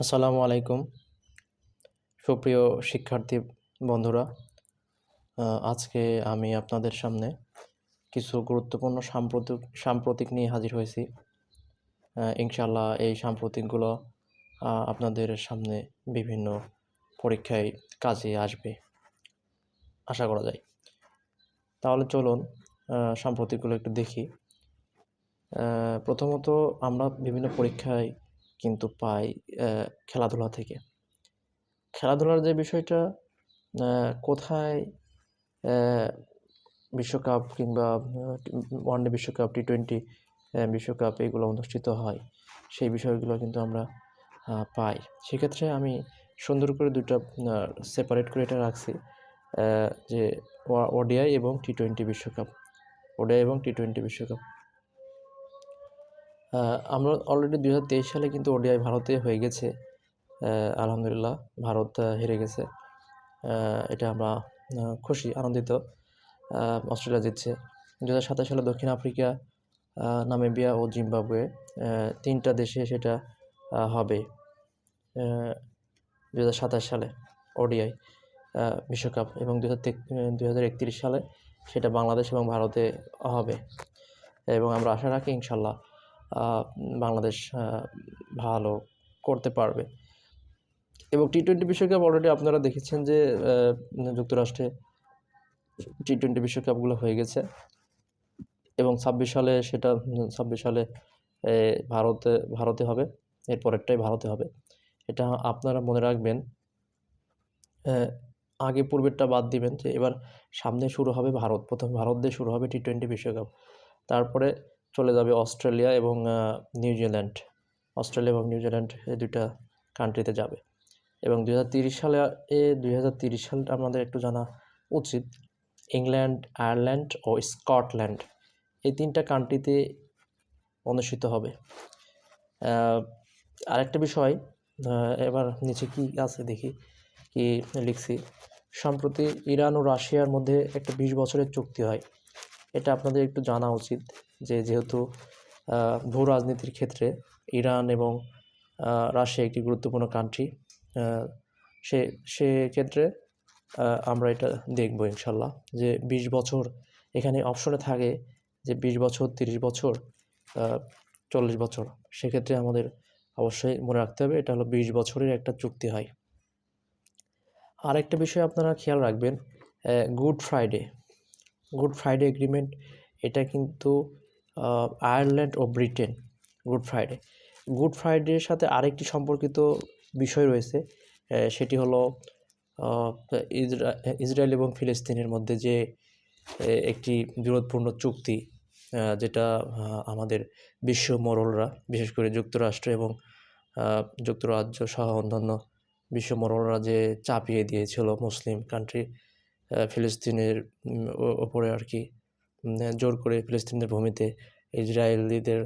আসসালামু আলাইকুম। সুপ্রিয় শিক্ষার্থী বন্ধুরা আজকে আমি আপনাদের সামনে কিছু গুরুত্বপূর্ণ সাম্প্রতিক সাম্প্রতিক নিয়ে হাজির হয়েছি। ইনশাল্লাহ এই সাম্প্রতিকগুলো আপনাদের সামনে বিভিন্ন পরীক্ষায় কাজে আসবে, আশা করা যায়। তাহলে চলুন সাম্প্রতিকগুলো একটু দেখি। প্রথমত আমরা বিভিন্ন পরীক্ষায় কিন্তু পাই খেলাধুলা থেকে। খেলাধুলার যে বিষয়টা কোথায় বিশ্বকাপ কিংবা ওয়ানডে বিশ্বকাপ টি টোয়েন্টি বিশ্বকাপ এগুলো অনুষ্ঠিত হয়, সেই বিষয়গুলো কিন্তু আমরা পাই। সেক্ষেত্রে আমি সুন্দর করে দুটো সেপারেট করে এটা রাখছি যে ওডিআই এবং টি টোয়েন্টি বিশ্বকাপ। ওডিআই এবং টি টোয়েন্টি বিশ্বকাপ। আমরা অলরেডি দুই হাজার তেইশ সালে কিন্তু ওডিআই ভারতে হয়ে গেছে। আলহামদুলিল্লাহ ভারত হেরে গেছে। এটা আমরা খুশি, আনন্দিত। অস্ট্রেলিয়া জিতছে। দু হাজার সাতাশ সালে দক্ষিণ আফ্রিকা নামেবিয়া ও জিম্বাবুয়ে তিনটা দেশে সেটা হবে। দু হাজার সাতাশ সালে ওডিআই বিশ্বকাপ এবং দু হাজার দু সালে সেটা বাংলাদেশ এবং ভারতে হবে। এবং আমরা আশা রাখি ইনশাল্লাহ বাংলাদেশ ভালো করতে পারবে। এবং টি টোয়েন্টি বিশ্বকাপ অলরেডি আপনারা দেখেছেন যে যুক্তরাষ্ট্রে টি টোয়েন্টি বিশ্বকাপগুলো হয়ে গেছে। এবং ছাব্বিশ সালে সেটা, ছাব্বিশ সালে ভারতে ভারতে হবে। এর পরেরটাই ভারতে হবে। এটা আপনারা মনে রাখবেন আগে পূর্বেরটা বাদ দিবেন যে, এবার সামনে শুরু হবে ভারত। প্রথম ভারত দিয়ে শুরু হবে টি টোয়েন্টি বিশ্বকাপ। তারপরে চলে যাবে অস্ট্রেলিয়া এবং নিউজিল্যান্ড অস্ট্রেলিয়া এবং নিউজিল্যান্ড এই দুইটা কান্ট্রিতে যাবে। এবং তিরিশ সালে, এ তিরিশ সালটা আমাদের একটু জানা উচিত, ইংল্যান্ড, আয়ারল্যান্ড ও স্কটল্যান্ড এই তিনটা কান্ট্রিতে অনুষ্ঠিত হবে। আরেকটা বিষয় এবার নিচে কি আছে দেখি, কি লিখছি। সম্প্রতি ইরান ও রাশিয়ার মধ্যে একটা বিশ বছরের চুক্তি হয়। এটা আপনাদের একটু জানা উচিত যে যেহেতু ভূ রাজনীতির ক্ষেত্রে ইরান এবং রাশিয়া একটি গুরুত্বপূর্ণ কান্ট্রি সে সেক্ষেত্রে আহ, আমরা এটা দেখব ইনশাল্লাহ যে বিশ বছর এখানে অপশনে থাকে যে বিশ বছর তিরিশ বছর চল্লিশ বছর। সেক্ষেত্রে আমাদের অবশ্যই মনে রাখতে হবে এটা হলো বিশ বছরের একটা চুক্তি হয়। আরেকটা বিষয় আপনারা খেয়াল রাখবেন Good Friday Good Friday Agreement, এটা কিন্তু আয়ারল্যান্ড ও ব্রিটেন গুড ফ্রাইডে। গুড ফ্রাইডের সাথে আরেকটি সম্পর্কিত বিষয় রয়েছে সেটি হলো ইসরায়েল এবং ফিলিস্তিনের মধ্যে যে একটি বিরোধপূর্ণ চুক্তি যেটা আমাদের বিশ্ব মোড়লরা বিশেষ করে যুক্তরাষ্ট্র এবং যুক্তরাজ্য সহ অন্যান্য বিশ্ব মোড়লরা যে চাপিয়ে দিয়েছিল মুসলিম কান্ট্রি ফিলিস্তিনের ওপরে আর কি জোর করে ফিলিস্তিনের ভূমিতে ইসরায়েলিদের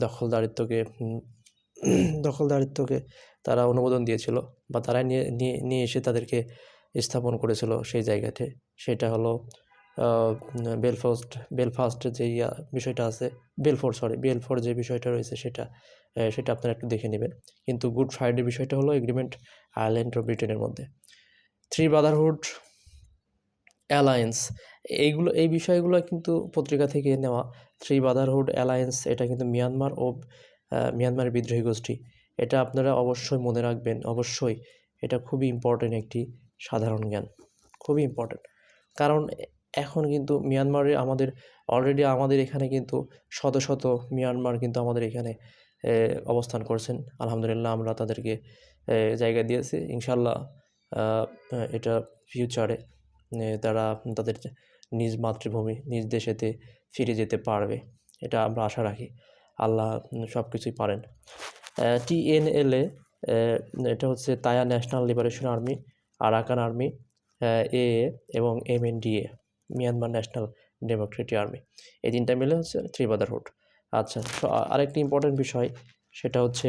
দখলদারিত্বকে দখলদারিত্বকে তারা অনুমোদন দিয়েছিল বা তারাই নিয়ে নিয়ে এসে তাদেরকে স্থাপন করেছিল সেই জায়গাতে। সেটা হলো বেলফাস্ট বেলফাস্টের যে বিষয়টা আছে, বেলফোর সরি বেলফোর যে বিষয়টা রয়েছে সেটা সেটা আপনারা একটু দেখে নেবেন। কিন্তু গুড ফ্রাইডে বিষয়টা হলো এগ্রিমেন্ট আয়ারল্যান্ড ও ব্রিটেনের মধ্যে। থ্রি ব্রাদারহুড অ্যালায়েন্স এইগুলো এই বিষয়গুলো কিন্তু পত্রিকা থেকে নেওয়া। থ্রি ব্রাদারহুড অ্যালায়েন্স এটা কিন্তু মিয়ানমার ও আহ, মিয়ানমারের বিদ্রোহী গোষ্ঠী। এটা আপনারা অবশ্যই মনে রাখবেন অবশ্যই। এটা খুবই ইম্পর্টেন্ট একটি সাধারণ জ্ঞান খুবই ইম্পর্টেন্ট কারণ এখন কিন্তু মিয়ানমারে আমাদের অলরেডি আমাদের এখানে কিন্তু শত শত মিয়ানমার কিন্তু আমাদের এখানে অবস্থান করছেন। আলহামদুলিল্লাহ আমরা তাদেরকে জায়গা দিয়েছি। ইনশাল্লাহ এটা ফিউচারে তারা তাদের নিজ মাতৃভূমি, নিজ দেশেতে ফিরে যেতে পারবে। এটা আমরা আশা রাখি। আল্লাহ সব কিছুই পারেন টিএনএলএ এটা হচ্ছে Taya National Liberation Army, Arakan Army, এ এবং MNDA Myanmar National Democratic Army. এই তিনটা মিলে হচ্ছে থ্রি ব্রাদারহুড আচ্ছা আরেকটি ইম্পর্টেন্ট বিষয়, সেটা হচ্ছে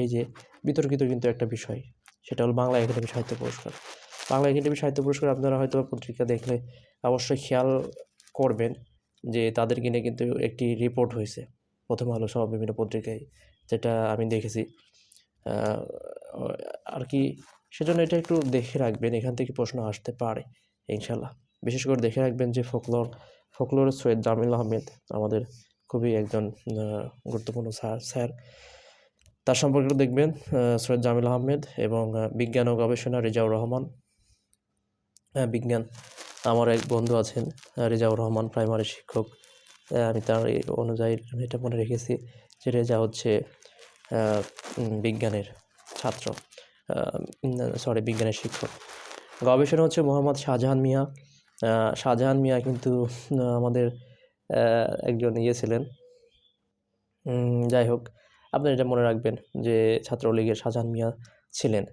এই যে বিতর্কিত কিন্তু একটা বিষয়, সেটা হলো বাংলা একাডেমি সাহিত্য পুরস্কার। বাংলা একাডেমি সাহিত্য পুরস্কার আপনারা হয়তো পত্রিকা দেখলে অবশ্যই খেয়াল করবেন যে তাদেরকে নিয়ে কিন্তু একটি রিপোর্ট হয়েছে। প্রথম আলো সহ বিভিন্ন পত্রিকায় যেটা আমি দেখেছি। আর কি সেজন্য এটা একটু দেখে রাখবেন, এখান থেকে প্রশ্ন আসতে পারে ইনশাল্লাহ বিশেষ করে দেখে রাখবেন যে ফোকলোর ফোকলোর সৈয়দ জামিল আহমেদ আমাদের খুবই একজন গুরুত্বপূর্ণ স্যার স্যার। তার সম্পর্কে দেখবেন সৈয়দ জামিল আহমেদ এবং বিজ্ঞান ও গবেষণা রেজাউর রহমান। বিজ্ঞান। আমার এক বন্ধু আছেন রেজাউর রহমান, প্রাইমারি শিক্ষক। আমি তার অনুযায়ী এটা মনে রেখেছি যে রেজা হচ্ছে বিজ্ঞানের ছাত্র সরি বিজ্ঞানের শিক্ষক। গবেষণা হচ্ছে মোহাম্মদ শাহজাহান মিয়া। শাহজাহান মিয়া কিন্তু আমাদের একজন ইয়ে ছিলেন। যাই হোক আপনি এটা মনে রাখবেন যে ছাত্রলীগের শাহজাহান মিয়া ছিলেন।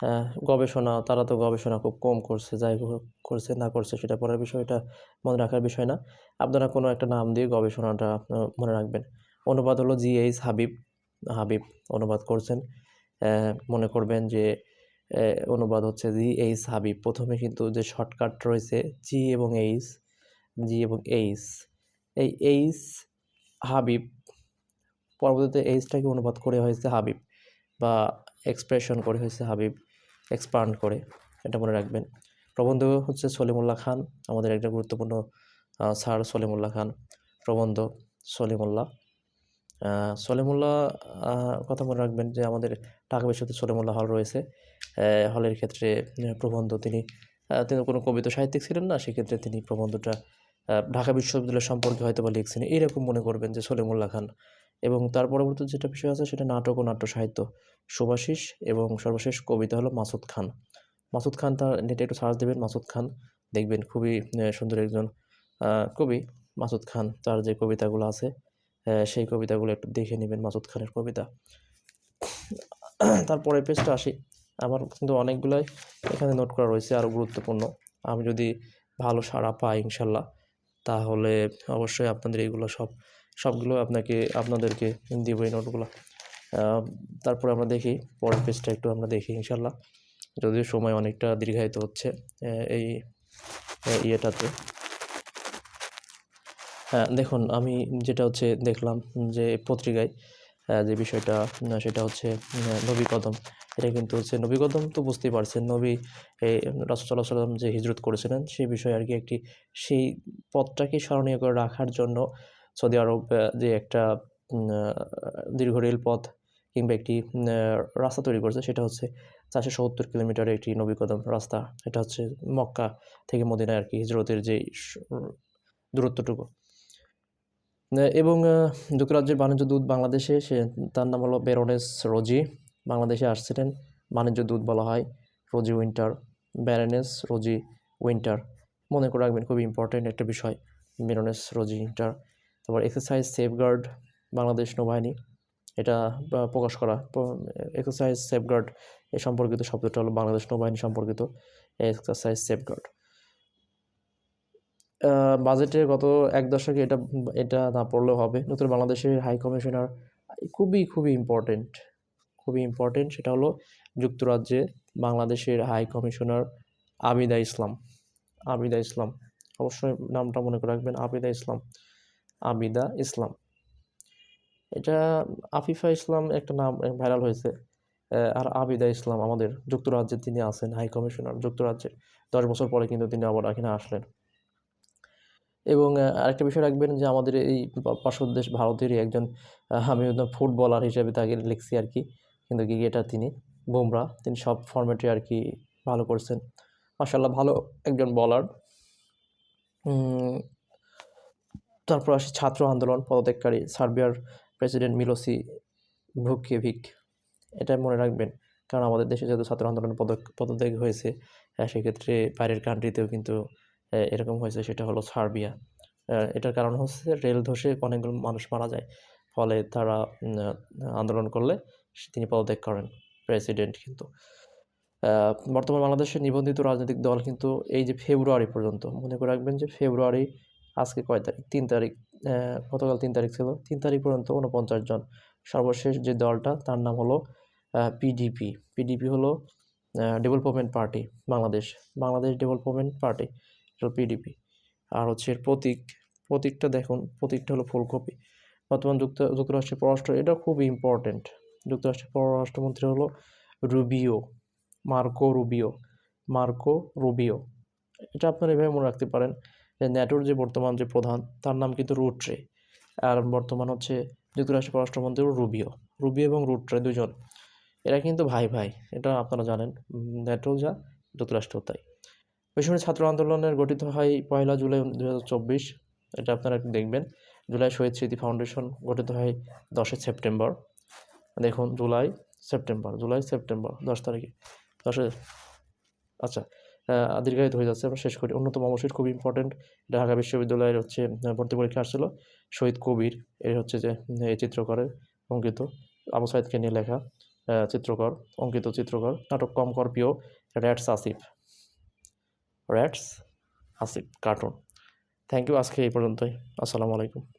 আহ, গবেষণা তারা তো গবেষণা খুব কম করছে যাই হোক করছে না করছে সেটা পরের বিষয়টা মনে রাখার বিষয় না। আপনারা কোনো একটা নাম দিয়ে গবেষণাটা মনে রাখবেন। অনুবাদ হলো জি এইচ হাবিব হাবিব অনুবাদ করছেন। মনে করবেন যে অনুবাদ হচ্ছে জি এইচ হাবিব। প্রথমে কিন্তু যে শর্টকাট রয়েছে জি এবং এইচ জি এবং এইচ। এই এইচ হাবিব পরবর্তীতে এইচটাকে অনুবাদ করে হয়েছে হাবিব? বা এক্সপ্রেশন করে হয়েছে হাবিব? এক্সপান্ড করে, এটা মনে রাখবেন। প্রবন্ধ হচ্ছে সলিমুল্লাহ খান, আমাদের একটা গুরুত্বপূর্ণ স্যার সলিমুল্লাহ খান প্রবন্ধ, সলিমুল্লাহ। সলিমুল্লাহ কথা মনে রাখবেন যে আমাদের ঢাকা বিশ্ববিদ্যালয়ে সলিমুল্লাহ হল রয়েছে। হলের ক্ষেত্রে প্রবন্ধ তিনি তিনি কোনো কবিতা সাহিত্যিক ছিলেন না, সেক্ষেত্রে তিনি প্রবন্ধটা ঢাকা বিশ্ববিদ্যালয় সম্পর্কে হয়তো বা লিখছেন। এইরকম মনে করবেন যে সলিমুল্লাহ খান এবং তার পরবর্তী যেটা বিষয় আছে সেটা নাটক ও নাট্য সাহিত্য। সুভাষিস এবং সর্বশেষ কবিতা হলো মাসুদ খান। মাসুদ খান তার নেটে একটু সার্চ দেবেন, মাসুদ খান। দেখবেন খুবই সুন্দর একজন কবি মাসুদ খান। তার যে কবিতাগুলো আছে সেই কবিতাগুলো একটু দেখে নেবেন, মাসুদ খানের কবিতা। তারপরে পেজটা আসি। আমার কিন্তু অনেকগুলোই এখানে নোট করা রয়েছে আরও গুরুত্বপূর্ণ। আমি যদি ভালো সাড়া পাই ইনশাল্লাহ, তাহলে অবশ্যই আপনাদের এইগুলো সব সবগুলো আপনাকে, আপনাদেরকে দিব এই নোটগুলো। তারপরে আমরা দেখি, পরের পেজটা একটু আমরা দেখি ইনশাল্লাহ। যদিও সময় অনেকটা দীর্ঘায়িত হচ্ছে এই ইয়েটাতে। হ্যাঁ দেখুন, আমি যেটা হচ্ছে দেখলাম যে পত্রিকায় যে বিষয়টা সেটা হচ্ছে নবী কদম। এটা কিন্তু হচ্ছে নবী কদম তো বুঝতেই পারছেন, নবী এই রাসুল্লাহ সাল্লাম যে হিজরত করেছিলেন সেই বিষয়ে আর কি একটি, সেই পথটাকে স্মরণীয় করে রাখার জন্য সৌদি আরব যে একটা দীর্ঘ রেলপথ কিংবা একটি রাস্তা তৈরি করেছে, সেটা হচ্ছে চারশো সত্তর কিলোমিটারের একটি নবী কদম রাস্তা। এটা হচ্ছে মক্কা থেকে মদিনায় আর কি হিজরতের যে দূরত্বটুকু। এবং যুক্তরাজ্যের বাণিজ্য দূত বাংলাদেশে, সে, তার নাম হলো বেরোনেস রোজি। বাংলাদেশে আসছিলেন, বাণিজ্য দূত বলা হয়, Rosie Winter baroness Rosie Winter. মনে করে রাখবেন, খুবই ইম্পর্টেন্ট একটা বিষয়, বেরোনেস রোজি উইন্টার। তারপর এক্সারসাইজ সেফগার্ড বাংলাদেশ নৌবাহিনী, এটা প্রকাশ করা। এক্সারসাইজ সেফগার্ড এ সম্পর্কিত শব্দটা হলো বাংলাদেশ নৌবাহিনী সম্পর্কিত এক্সারসাইজ সেফগার্ড বাজেটে গত এক দশকে এটা এটা না পড়লেও হবে। নতুন বাংলাদেশের হাই কমিশনার খুবই খুবই ইম্পর্টেন্ট খুবই ইম্পর্টেন্ট সেটা হলো যুক্তরাজ্যে বাংলাদেশের হাই কমিশনার আবিদা ইসলাম। আবিদা ইসলাম। অবশ্যই নামটা মনে করে রাখবেন, আবিদা ইসলাম। আবিদা ইসলাম। এটা আফিফা ইসলাম একটা নাম ভাইরাল হয়েছে আর আবিদা ইসলাম আমাদের যুক্তরাজ্যে তিনি আছেন, হাই কমিশনার যুক্তরাজ্যে। দশ বছর পরে কিন্তু তিনি আবার এখানে আসলেন। এবং আরেকটা বিষয় রাখবেন যে আমাদের এই পা- পার্শ্ববর্তী দেশ ভারতেরই একজন আমি ফুটবলার হিসেবে তাকে লিখছি আর কি, কিন্তু ক্রিকেটার তিনি, বুমরা। তিনি সব ফর্মেটে আর কি ভালো করছেন। মাসাল্লাহ ভালো একজন বলার তারপর আসি ছাত্র আন্দোলন, পদত্যাগকারী সার্বিয়ার প্রেসিডেন্ট মিলোসি ভুকেভিক এটা মনে রাখবেন, কারণ আমাদের দেশে যেহেতু ছাত্র আন্দোলন পদ, পদত্যাগ হয়েছে সেক্ষেত্রে বাইরের কান্ট্রিতেও কিন্তু এরকম হয়েছে, সেটা হলো সার্বিয়া। এটার কারণ হচ্ছে রেল ধসে অনেকগুলো মানুষ মারা যায়, ফলে তারা আন্দোলন করলে তিনি পদত্যাগ করেন, প্রেসিডেন্ট কিন্তু। বর্তমান বাংলাদেশের নিবন্ধিত রাজনৈতিক দল কিন্তু এই যে ফেব্রুয়ারি পর্যন্ত, মনে করে রাখবেন যে ফেব্রুয়ারি আজকে কয় তারিখ? তিন তারিখ গতকাল তিন তারিখ ছিল। তিন তারিখ পর্যন্ত উনপঞ্চাশ জন। সর্বশেষ যে দলটা, তার নাম হলো পিডিপি পিডিপি হলো Development Party Bangladesh. Bangladesh Development Party হলো পিডিপি আর হচ্ছে এর প্রতীক, প্রতীকটা দেখুন, প্রতীকটা হলো ফুলকপি। বর্তমান যুক্ত, যুক্তরাষ্ট্রের পররাষ্ট্র, এটা খুবই ইম্পর্টেন্ট যুক্তরাষ্ট্রের পররাষ্ট্রমন্ত্রী হলো Rubio Marco Rubio Marco Rubio এটা আপনারা এভাবে মনে রাখতে পারেন। যে ন্যাটোর যে বর্তমান যে প্রধান, তার নাম কিন্তু রুট্রে। আর বর্তমান হচ্ছে যুক্তরাষ্ট্রের পররাষ্ট্রমন্ত্রী রুবিও। রুবিও এবং রুট্রে দুজন। এরা কিন্তু ভাই ভাই, এটা আপনারা জানেন। ন্যাটো যা, যুক্তরাষ্ট্র তাই। ওই সময় ছাত্র আন্দোলনের গঠিত হয় পয়লা জুলাই দু হাজার চব্বিশ। এটা আপনারা দেখবেন। জুলাই শহীদ স্মৃতি ফাউন্ডেশন গঠিত হয় দশই সেপ্টেম্বর। দেখুন, জুলাই সেপ্টেম্বর জুলাই সেপ্টেম্বর, দশ তারিখে। দশে আচ্ছা দীর্ঘায়িত হয়ে যাচ্ছে। আমরা শেষ করি। অন্যতম অবশ্যই খুব ইম্পর্টেন্ট ঢাকা বিশ্ববিদ্যালয়ের হচ্ছে ভর্তি পরীক্ষা আসছিল। শহীদ কবির, এর হচ্ছে যে এই চিত্রকরের অঙ্কিত, আবু সাইদকে নিয়ে লেখা চিত্রকর, অঙ্কিত চিত্রকর, নাটক কম কর প্রিয় Rats Asif. Rats Asif cartoon thank you আজকে এই পর্যন্তই। আসসালামু আলাইকুম।